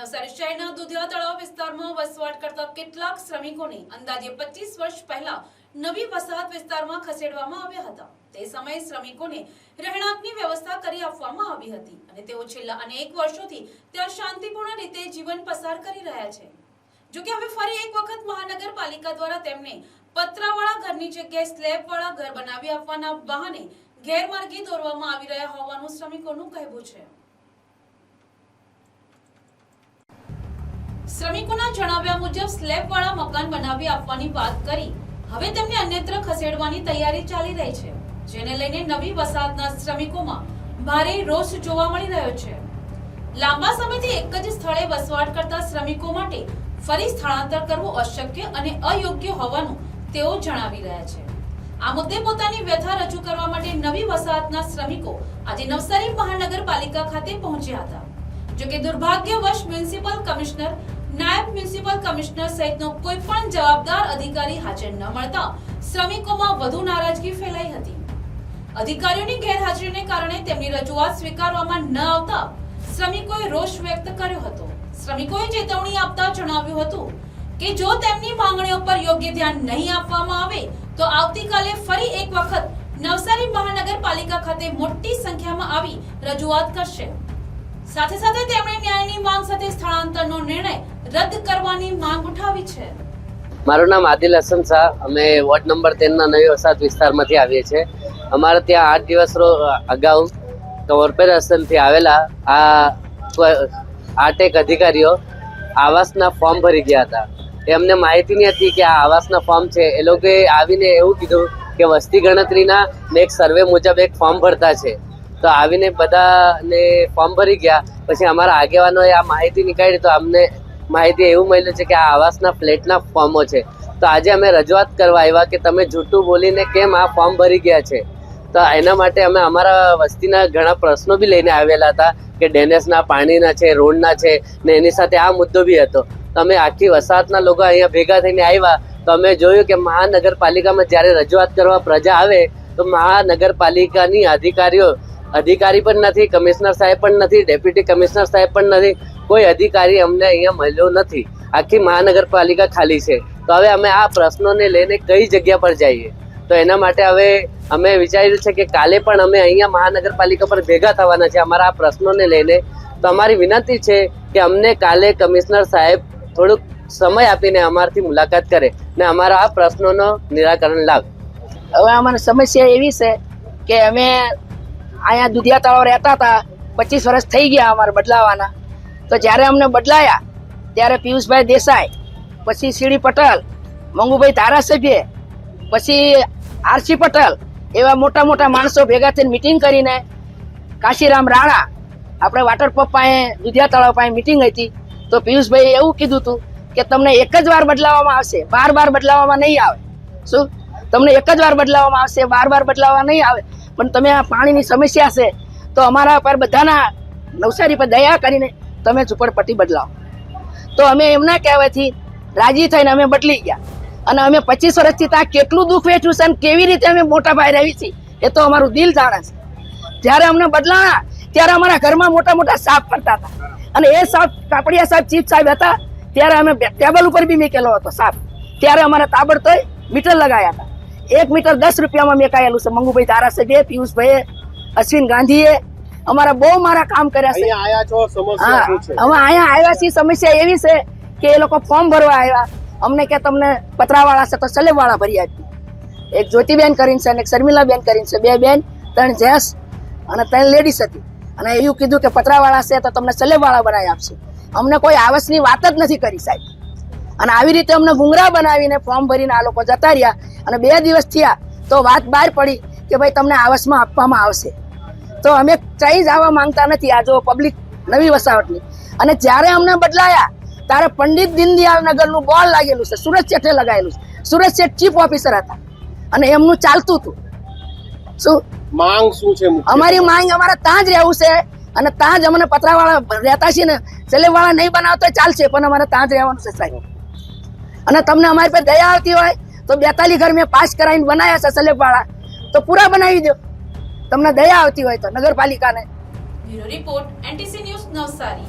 નવસારી શહેરના દુધિયા તળાવ વિસ્તારમાં વસવાટ કરતા કેટલાક શ્રમિકોને અંદાજે 25 વર્ષ પહેલા નવી વસાહત વિસ્તારમાં ખસેડવામાં આવ્યા હતા. તે સમયે શ્રમિકોને રહેણાંકની વ્યવસ્થા કરી આપવામાં આવી હતી અને તેઓ છેલ્લા અનેક વર્ષોથી ત્યાં શાંતિપૂર્ણ રીતે જીવન પસાર કરી રહ્યા છે. જો કે હવે ફરી એક વખત મહાનગરપાલિકા દ્વારા તેમને પતરાવાળા ઘરની જગ્યાએ સ્લેબવાળા ઘર બનાવી આપવાના બહાને ગેરમાર્ગે દોરવામાં આવી રહ્યા હોવાનું શ્રમિકોનું કહેવું છે. શ્રમિકોના જણાવ્યા મુજબ સ્લેબવાળા મકાન બનાવી આપવાની વાત કરી. હવે તેમને અન્યત્ર ખસેડવાની તૈયારી ચાલી રહી છે, જેને લઈને નવી વસાહતના શ્રમિકોમાં ભારે રોષ જોવા મળી રહ્યો છે. લાંબા સમયથી એક જ સ્થળે વસવાટ કરતા શ્રમિકો માટે ફરી સ્થળાંતર કરવું અશક્ય અને અયોગ્ય હોવાનું તેઓ જણાવી રહ્યા છે. આ મુદ્દે પોતાની વ્યથા રજૂ કરવા માટે નવી વસાહતના શ્રમિકો આજે નવસારી મહાનગરપાલિકા ખાતે પહોંચ્યા હતા. જો કે દુર્ભાગ્યવશ મ્યુનિસિપલ કમિશનર નાયબ મ્યુનિસિપલ કમિશનર સહિતનો કોઈ પણ જવાબદાર અધિકારી હાજર ન મળતા શ્રમિકોમાં વધુ નારાજગી ફેલાઈ હતી. અધિકારીઓની ગેરહાજરીને કારણે તેમની રજૂઆત સ્વીકારવામાં ન આવતા શ્રમિકોએ રોષ વ્યક્ત કર્યો હતો. શ્રમિકોએ ચેતવણી આપતા જણાવ્યું હતું કે જો તેમની માંગણીઓ પર યોગ્ય ધ્યાન નહીં આપવામાં આવે, તો આવતીકાલે ફરી એક વખત નવસારી મહાનગરપાલિકા ખાતે મોટી સંખ્યામાં આવી રજૂઆત કરશે. સાથે સાથે તેમણે ન્યાયની માંગ સાથે સ્થળાંતરનો નિર્ણય રદ કરવાની માંગ ઉઠાવી છે. મારું નામ આદિલ હસન શાહ. અમે વોર્ડ નંબર તેરના નવી વસાહત વિસ્તારમાંથી આવીએ છીએ. અમારે ત્યાં આઠ દિવસ અગાઉ કોર્પોરેશનથી આવેલા આ એક અધિકારીઓ આવાસના ફોર્મ ભરી ગયા હતા. એમને માહિતી નહીં હતી કે આ આવાસના ફોર્મ છે. એ લોકોએ આવીને એવું કીધું કે વસ્તી ગણતરીના ને એક સર્વે મુજબ એક ફોર્મ ભરતા છે. તો આવીને બધાને ફોર્મ ભરી ગયા. પછી અમારા આગેવાનોએ આ માહિતી નીકાળી તો અમને માહિતી એવું મળ્યું છે કે આ આવાસના ફ્લેટના ફોર્મો છે. તો આજે અમે રજૂઆત કરવા આવ્યા કે તમે જૂઠું બોલીને કેમ આ ફોર્મ ભરી ગયા છે? તો એના માટે અમે અમારા વસ્તીના ઘણા પ્રશ્નો બી લઈને આવેલા હતા કે ડેનેસના, પાણીના છે, રોડના છે ને એની સાથે આ મુદ્દો બી હતો. તો અમે આખી વસાહતના લોકો અહીંયા ભેગા થઈને આવ્યા. તો અમે જોયું કે મહાનગરપાલિકામાં જ્યારે રજૂઆત કરવા પ્રજા આવે તો મહાનગરપાલિકાની અધિકારીઓ અધિકારી પણ નથી, કમિશનર સાહેબ પણ નથી, ડેપ્યુટી કમિશનર સાહેબ પણ નથી, કોઈ અધિકારી અમને અહીંયા મળ્યો નથી. આખી મહાનગરપાલિકા ખાલી છે. તો હવે અમે આ પ્રશ્નોને લઈને કઈ જગ્યા પર જઈએ? તો એના માટે હવે અમે વિચાર્યું છે કે કાલે પણ અમે અહીંયા મહાનગરપાલિકા પર ભેગા થવાના છે અમારા આ પ્રશ્નોને લઈને. તો અમારી વિનંતી છે કે અમને કાલે કમિશનર સાહેબ થોડુંક સમય આપીને અમારથી મુલાકાત કરે ને અમારા આ પ્રશ્નોનો નિરાકરણ લાવે. હવે અમારે સમસ્યા એવી છે કે અમે અહીંયા દુધિયા તળાવ રહેતા હતા, પચીસ વર્ષ થઈ ગયા અમારે બદલાવાના. તો જ્યારે અમને બદલાયા, ત્યારે પિયુષભાઈ દેસાઈ, પછી સીડી પટેલ, મંગુભાઈ ધારાસભ્ય, પછી આરસી પટેલ એવા મોટા મોટા માણસો ભેગા થઈને મિટિંગ કરીને કાશીરામ રાણા, આપણે વોટર પંપ પાસે દુધિયા તળાવ પાસે મિટિંગ હતી. તો પિયુષભાઈએ એવું કીધું હતું કે તમને એક જ વાર બદલાવવામાં આવશે, બાર બાર બદલાવવામાં નહીં આવે. શું? તમને એક જ વાર બદલાવવામાં આવશે, બાર બાર બદલાવવા નહીં આવે. પણ તમે આ પાણીની સમસ્યા છે, તો અમારા પર બધાના નવસારી પર દયા કરીને તમે ઝુંપડપટ્ટી બદલાવો. તો અમે એમના કહેવાથી રાજી થઈને અમે બદલી ગયા. અને અમે પચીસ વર્ષથી ત્યાં કેટલું દુઃખ વેઠ્યું છે અને કેવી રીતે અમે મોટા ભાઈ રહી છીએ, એ તો અમારું દિલ જાણે છે. જ્યારે અમને બદલાણા, ત્યારે અમારા ઘરમાં મોટા મોટા સાપ ફરતા હતા. અને એ સાપ કાપડિયા સાહેબ ચીફ સાહેબ હતા, ત્યારે અમે ટેબલ ઉપર બી મેકેલો હતો સાપ. ત્યારે અમારા તાબડતોય મીટર લગાયા હતા. એક મીટર દસ રૂપિયામાં મેકાયેલું છે. મંગુભાઈ ધારાસભ્ય પિયુષભાઈ અશ્વિન ગાંધીએ અમારા બહુ મારા કામ કર્યા છે. હવે અહીંયા આવ્યા છીએ સમસ્યા એવી છે કે એ લોકો ફોર્મ ભરવા આવ્યા. અમને કે તમને પતરાવાળા છે તો સલેબવાળા ભરી આપી એક જ્યોતિબેન કરીને છે અને એક શર્મિલાબેન કરીને છે. બે બેન ત્રણ જેન્ટ્સ અને ત્રણ લેડીઝ હતી. અને એવું કીધું કે પતરાવાળા છે તો તમને સલેબવાળા બનાવી આપશે. અમને કોઈ આવસની વાત જ નથી કરી સાહેબ. અને આવી રીતે અમને ગુંગરા બનાવીને ફોર્મ ભરીને આ લોકો જતા રહ્યા. અને બે દિવસ થયા તો વાત બહાર પડી કે ભાઈ તમને આવાસમાં આપવામાં આવશે. તો અમે ક્યાંય જવા માંગતા નથી. આ જો પબ્લિક નવી વસાવટની અને જ્યારે અમને બદલાયા ત્યારે પંડિત દીનદયાળ નગરનું બોર્ડ લાગેલું છે. સુરત શેઠે લગાવેલું છે. સુરત શેઠ ચીફ ઓફિસર હતા. અને એમનું ચાલતું હતું. શું? માંગ શું છે અમારી માંગ અમારે ત્યાં જ રહેવું છે. અને ત્યાં જ અમને પતરાવાળા રહેતા છે ને. સલેબવાળા નહીં બનાવતા ચાલશે પણ અમારે ત્યાં જ રહેવાનું છે સાહેબ. અને તમને અમારી પાસે દયા આવતી હોય તો બેતાલી ઘર મેં પાસ કરાવીને બનાવ્યા છે સલેબવાળા તો પૂરા બનાવી દો. તમને દયા આવતી હોય તો નગરપાલિકાને. Report, NTC news Navsari.